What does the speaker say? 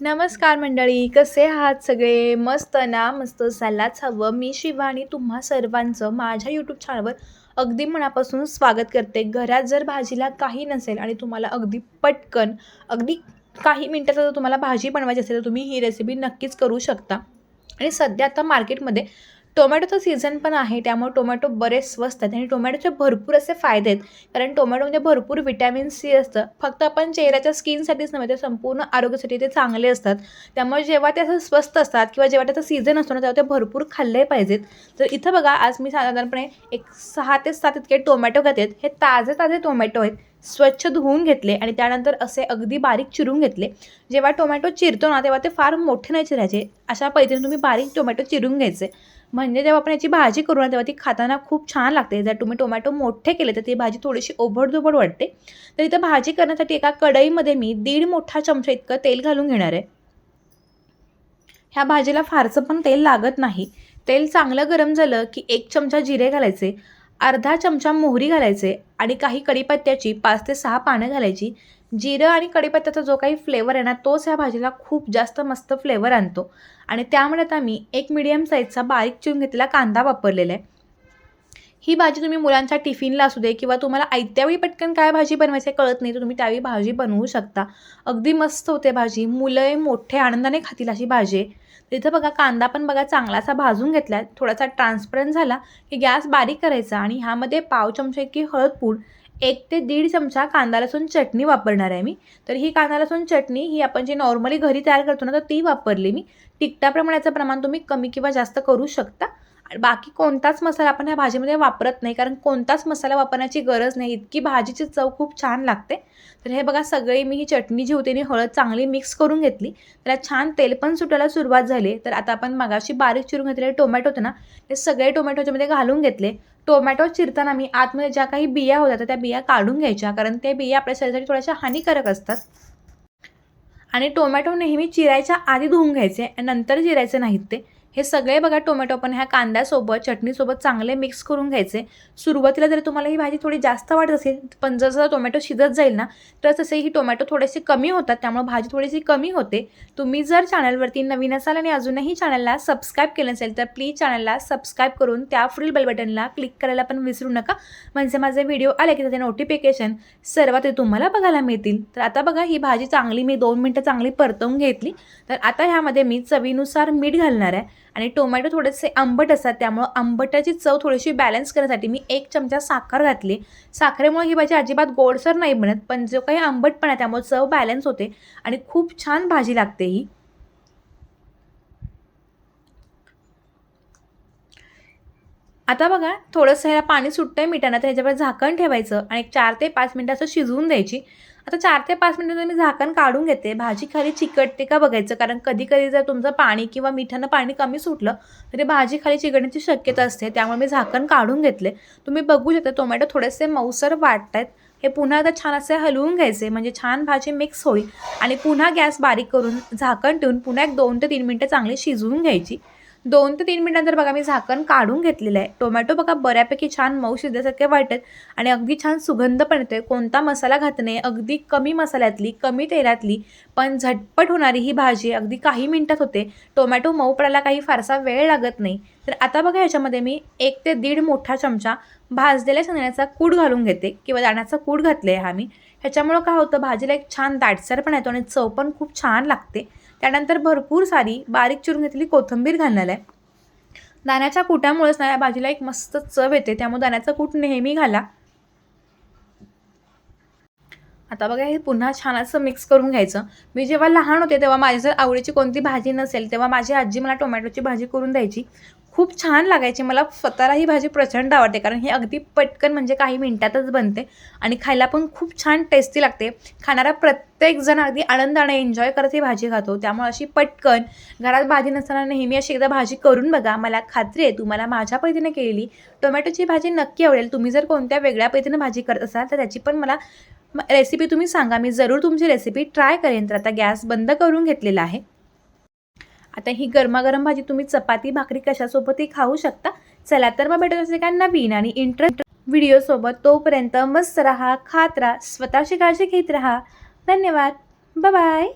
नमस्कार मंडळी कसे आहात सगळे? मस्त ना? मस्त सल्लाच हवं. मी शिवानी तुम्हा सर्वांचं माझ्या यूट्यूब चॅनलवर अगदी मनापासून स्वागत करते. घरात जर भाजीला काही नसेल आणि तुम्हाला अगदी पटकन अगदी काही मिनटात जर तुम्हाला भाजी बनवायची असेल तर तुम्ही ही रेसिपी नक्कीच करू शकता. आणि सध्या आता मार्केटमध्ये टोमॅटोचं सीझन पण आहे त्यामुळे टोमॅटो बरेच स्वस्त आहेत आणि टोमॅटोचे भरपूर असे फायदे आहेत. कारण टोमॅटोमध्ये भरपूर विटॅमिन सी असतं. फक्त आपण चेहऱ्याच्या स्किनसाठीच नव्हे तर संपूर्ण आरोग्यासाठी ते चांगले असतात. त्यामुळे जेव्हा ते असं स्वस्त असतात किंवा जेव्हा त्याचा सीझन असतो ना तेव्हा ते भरपूर खाल्ले पाहिजेत. तर इथं बघा आज मी साधारणपणे एक सहा ते सात इतके टोमॅटो घेतात हे ताजे ताजे टोमॅटो आहेत. स्वच्छ धुवून घेतले आणि त्यानंतर असे अगदी बारीक चिरून घेतले. जेव्हा टोमॅटो चिरतो ना तेव्हा ते फार मोठे नाही चिरायचे. अशा पद्धतीने तुम्ही बारीक टोमॅटो चिरून घ्यायचे. म्हणजे जेव्हा आपण याची भाजी करू ना तेव्हा ती खाताना खूप छान लागते. जर तुम्ही टोमॅटो मोठे केले तर ती भाजी थोडीशी ओबडधोबड वाटते. तर इथं भाजी करण्यासाठी एका कढईमध्ये मी दीड मोठा चमचा इतकं तेल घालून घेणार आहे. ह्या भाजीला फारसं पण तेल लागत नाही. तेल चांगलं गरम झालं की एक चमचा जिरे घालायचे अर्धा चमचा मोहरी घालायचे आणि काही कढीपत्त्याची पाच ते सहा पानं घालायची. जिरं आणि कढीपत्त्याचा जो काही फ्लेवर आहे ना तोच ह्या भाजीला खूप जास्त मस्त फ्लेवर आणतो. आणि त्यामुळे आता मी एक मिडियम साईजचा बारीक चिरून घेतलेला कांदा वापरलेला आहे. ही भाजी तुम्ही मुलांच्या टिफिनला असू दे किंवा तुम्हाला आयत्यावेळी पटकन काय भाजी बनवायचं कळत नाही तर तुम्ही त्यावेळी भाजी बनवू शकता. अगदी मस्त होते भाजी. मुलं मोठे आनंदाने खातील अशी भाजी आहे. तिथं बघा कांदा पण बघा चांगलासा भाजून घेतला थोडासा ट्रान्सपरंट झाला की गॅस बारीक करायचा आणि ह्यामध्ये पाव चमचा इतकी हळद पूड एक ते दीड चमचा कांदा लसूण चटणी वापरणार आहे मी. तर ही कांदा लसूण चटणी ही आपण जी नॉर्मली घरी तयार करतो ना तर ती वापरली मी. तिखटाप्रमाणाचं प्रमाण तुम्ही कमी किंवा जास्त करू शकता. बाकी कोणताच मसाला आपण ह्या भाजीमध्ये वापरत नाही कारण कोणताच मसाला वापरण्याची गरज नाही. इतकी भाजीची चव खूप छान लागते. तर हे बघा सगळी मी ही चटणी जी होती नी हळद चांगली मिक्स करून घेतली. त्याला छान तेल पण सुटायला सुरुवात झाली. तर आता आपण मगाशी बारीक चिरून घेतलेले टोमॅटो होते ना ते सगळे टोमॅटोच्यामध्ये घालून घेतले. टोमॅटो चिरताना मी आतमध्ये ज्या काही बिया होत्या त्या बिया काढून घ्यायच्या कारण ते बिया आपल्या शरीरासाठी थोड्याशा हानिकारक असतात. आणि टोमॅटो नेहमी चिरायच्या आधी धुवून घ्यायचे आणि नंतर चिरायचे नाहीत ते. हे सगळे बघा टोमॅटो पण ह्या कांद्यासोबत चटणीसोबत चांगले मिक्स करून घ्यायचे. सुरुवातीला जर तुम्हाला ही भाजी थोडी जास्त वाटत असेल पण जर जसं टोमॅटो शिजत जाईल ना तर तसे ही टोमॅटो थोडेसे कमी होतात त्यामुळे भाजी थोडीशी कमी होते. तुम्ही जर चॅनलवरती नवीन असाल आणि अजूनही चॅनलला सबस्क्राईब केलं नसेल तर प्लीज चॅनलला सबस्क्राईब करून त्या फ्रील बेल बटनला क्लिक करायला पण विसरू नका. म्हणजे माझे व्हिडिओ आले की त्याचे नोटिफिकेशन सर्वात ते तुम्हाला बघायला मिळतील. तर आता बघा ही भाजी चांगली मी दोन मिनटं चांगली परतवून घेतली. तर आता ह्यामध्ये मी चवीनुसार मीठ घालणार आहे. आणि टोमॅटो थोडेसे आंबट असतात त्यामुळं आंबटाची चव थोडीशी बॅलन्स करण्यासाठी मी एक चमचा साखर घातली. साखरेमुळे ही भाजी अजिबात गोडसर नाही बनत पण जो काही आंबटपणा आहे त्यामुळे चव बॅलन्स होते आणि खूप छान भाजी लागते ही. आता बघा थोडंसं ह्याला पाणी सुटतं आहे मिठानं तर ह्याच्यावर झाकण ठेवायचं आणि एक चार ते पाच मिनटं असं शिजवून द्यायची. आता चार ते पाच मिनटं मी झाकण काढून घेते. भाजी खाली चिकटते का बघायचं कारण कधी कधी जर तुमचं पाणी किंवा मिठानं पाणी कमी सुटलं तरी भाजी खाली चिकटण्याची शक्यता असते. त्यामुळे मी झाकण काढून घेतले. तुम्ही बघू शकता टोमॅटो थोडेसे मऊसर वाटत आहेत हे पुन्हा आता छान असे हलवून घ्यायचे म्हणजे छान भाजी मिक्स होईल. आणि पुन्हा गॅस बारीक करून झाकण ठेवून पुन्हा एक दोन ते तीन मिनटं चांगली शिजवून घ्यायची. दोन ते तीन मिनटानंतर बघा मी झाकण काढून घेतलेलं आहे. टोमॅटो बघा बऱ्यापैकी छान मऊ शिजल्यासारखे वाटत आणि अगदी छान सुगंध पण येतोय. कोणता मसाला घात नाही अगदी कमी मसाल्यातली कमी तेलातली पण झटपट होणारी ही भाजी अगदी काही मिनटात होते. टोमॅटो मऊ पडायला काही फारसा वेळ लागत नाही. तर आता बघा ह्याच्यामध्ये मी एक ते दीड मोठा चमचा भाजलेल्या शेंगण्याचा कूड घालून घेते किंवा दाण्याचा कूड घातले हा मी ह्याच्यामुळं काय होतं भाजीला एक छान दाटसर पण येतो आणि चव पण खूप छान लागते. त्यानंतर भरपूर सारी बारीक चिरून घेतलेली कोथिंबीर घालणार आहे. दाण्याच्या कुटामुळेच ना या भाजीला एक मस्त चव येते त्यामुळे दाण्याचा कूट नेहमी घाला. आता बघा हे पुन्हा छान असं मिक्स करून घ्यायचं. मी जेव्हा लहान होते तेव्हा माझ्या जर आवडीची कोणती भाजी नसेल तेव्हा माझी आजी मला टोमॅटोची भाजी करून द्यायची. खूप छान लागायची. मला स्वतःला ही भाजी प्रचंड आवडते. कारण ही अगदी पटकन म्हणजे काही मिनटातच बनते आणि खायला पण खूप छान टेस्टी लागते. खाणारा प्रत्येकजण अगदी आनंदाने एन्जॉय करत ही भाजी खातो. त्यामुळे अशी पटकन घरात भाजी नसताना नेहमी अशी एकदा भाजी करून बघा. मला खात्री आहे तुम्हाला माझ्या पद्धतीने केलेली. टोमॅटोची भाजी नक्की आवडेल. तुम्ही जर कोणत्या वेगळ्या पद्धतीने भाजी करत असाल तर त्याची पण मला रेसिपी तुम्ही सांगा. मी जरूर तुमची रेसिपी ट्राय करेन. तर आता गॅस बंद करून घेतलेला आहे. आता ही गरमागरम भाजी तुम्ही चपाती भाकरी कशासोबतही खाऊ शकता. चला तर मग भेटत असेल का नवीन आणि इंटरेस्ट व्हिडिओसोबत तोपर्यंत मस्त राहा खात राहा स्वतःची काळजी घेत राहा. धन्यवाद. बाय